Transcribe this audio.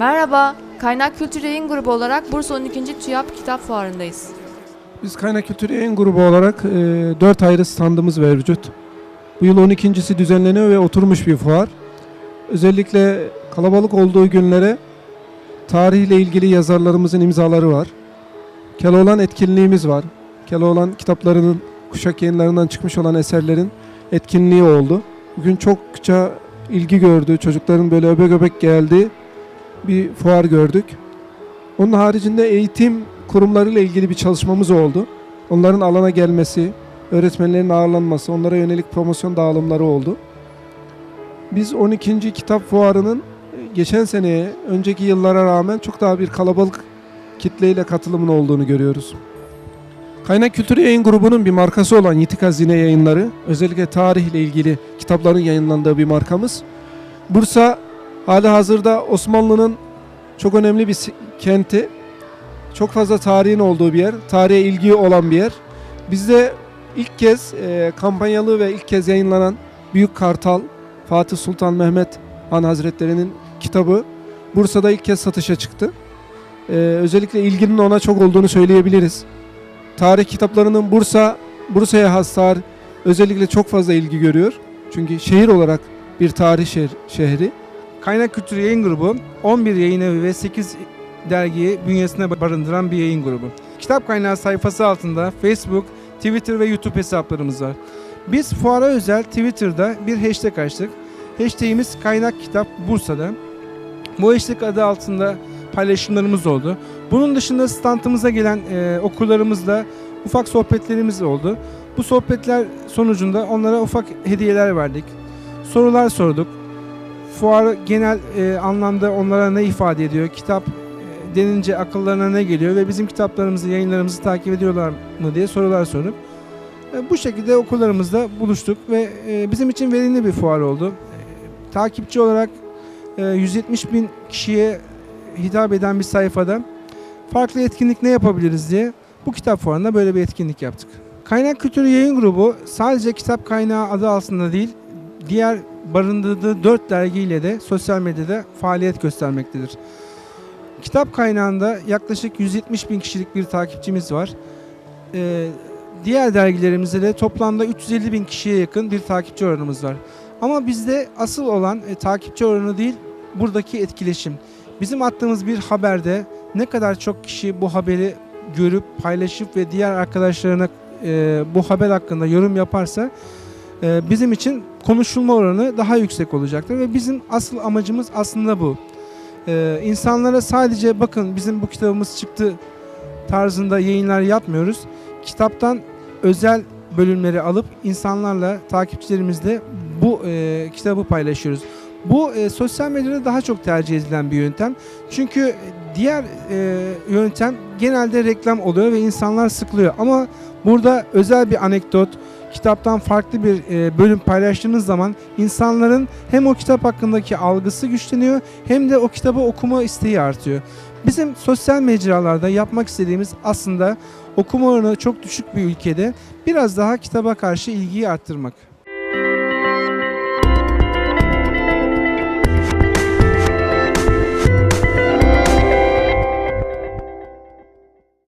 Merhaba, Kaynak Kültür Yayın Grubu olarak Bursa 12. TÜYAP Kitap Fuarı'ndayız. Biz Kaynak Kültür Yayın Grubu olarak e, 4 ayrı standımız mevcut. Bu yıl 12.si düzenleniyor ve oturmuş bir fuar. Özellikle kalabalık olduğu günlere tarihle ilgili yazarlarımızın imzaları var. Keloğlan etkinliğimiz var. Keloğlan kitaplarının kuşak yayınlarından çıkmış olan eserlerin etkinliği oldu. Bugün çokça ilgi gördü. Çocukların böyle öbek öbek geldiği bir fuar gördük. Onun haricinde eğitim kurumlarıyla ilgili bir çalışmamız oldu. Onların alana gelmesi, öğretmenlerin ağırlanması, onlara yönelik promosyon dağılımları oldu. Biz 12. kitap fuarının e, geçen seneye, önceki yıllara rağmen çok daha bir kalabalık kitleyle katılımın olduğunu görüyoruz. Kaynak Kültür Yayın Grubu'nun bir markası olan Yitik Hazine Yayınları, özellikle tarihle ilgili kitapların yayınlandığı bir markamız. Bursa hali hazırda Osmanlı'nın çok önemli bir kenti. Çok fazla tarihin olduğu bir yer, tarihe ilgi olan bir yer. Bizde ilk kez e, kampanyalı ve ilk kez yayınlanan Büyük Kartal, Fatih Sultan Mehmet Han Hazretleri'nin kitabı Bursa'da ilk kez satışa çıktı. E, özellikle ilginin ona çok olduğunu söyleyebiliriz. Tarih kitaplarının Bursa, Bursa'ya has tarih özellikle çok fazla ilgi görüyor. Çünkü şehir olarak bir tarih şehir- şehri. Kaynak Kültür Yayın Grubu 11 yayın evi ve 8 dergiyi bünyesine barındıran bir yayın grubu. Kitap kaynağı sayfası altında Facebook, Twitter ve YouTube hesaplarımız var. Biz fuara özel Twitter'da bir hashtag açtık. Hashtagimiz Kaynak Kitap Bursa'da. Bu hashtag adı altında paylaşımlarımız oldu. Bunun dışında standımıza gelen e, okurlarımızla ufak sohbetlerimiz oldu. Bu sohbetler sonucunda onlara ufak hediyeler verdik. Sorular sorduk fuar genel e, anlamda onlara ne ifade ediyor? Kitap e, denince akıllarına ne geliyor ve bizim kitaplarımızı, yayınlarımızı takip ediyorlar mı diye sorular sorduk. E, bu şekilde okullarımızda buluştuk ve e, bizim için verimli bir fuar oldu. E, takipçi olarak e, 170 bin kişiye hitap eden bir sayfada farklı etkinlik ne yapabiliriz diye bu kitap fuarında böyle bir etkinlik yaptık. Kaynak Kültürü Yayın Grubu sadece kitap kaynağı adı altında değil, diğer barındırdığı dört dergiyle de sosyal medyada faaliyet göstermektedir. Kitap kaynağında yaklaşık 170 bin kişilik bir takipçimiz var. Ee, diğer dergilerimizde de toplamda 350 bin kişiye yakın bir takipçi oranımız var. Ama bizde asıl olan e, takipçi oranı değil, buradaki etkileşim. Bizim attığımız bir haberde ne kadar çok kişi bu haberi görüp paylaşıp ve diğer arkadaşlarına e, bu haber hakkında yorum yaparsa bizim için konuşulma oranı daha yüksek olacaktır ve bizim asıl amacımız aslında bu. Ee, insanlara sadece bakın bizim bu kitabımız çıktı tarzında yayınlar yapmıyoruz. Kitaptan özel bölümleri alıp insanlarla, takipçilerimizle bu e, kitabı paylaşıyoruz. Bu e, sosyal medyada daha çok tercih edilen bir yöntem. Çünkü diğer e, yöntem genelde reklam oluyor ve insanlar sıkılıyor. Ama burada özel bir anekdot, kitaptan farklı bir e, bölüm paylaştığınız zaman insanların hem o kitap hakkındaki algısı güçleniyor hem de o kitabı okuma isteği artıyor. Bizim sosyal mecralarda yapmak istediğimiz aslında okuma oranı çok düşük bir ülkede biraz daha kitaba karşı ilgiyi arttırmak.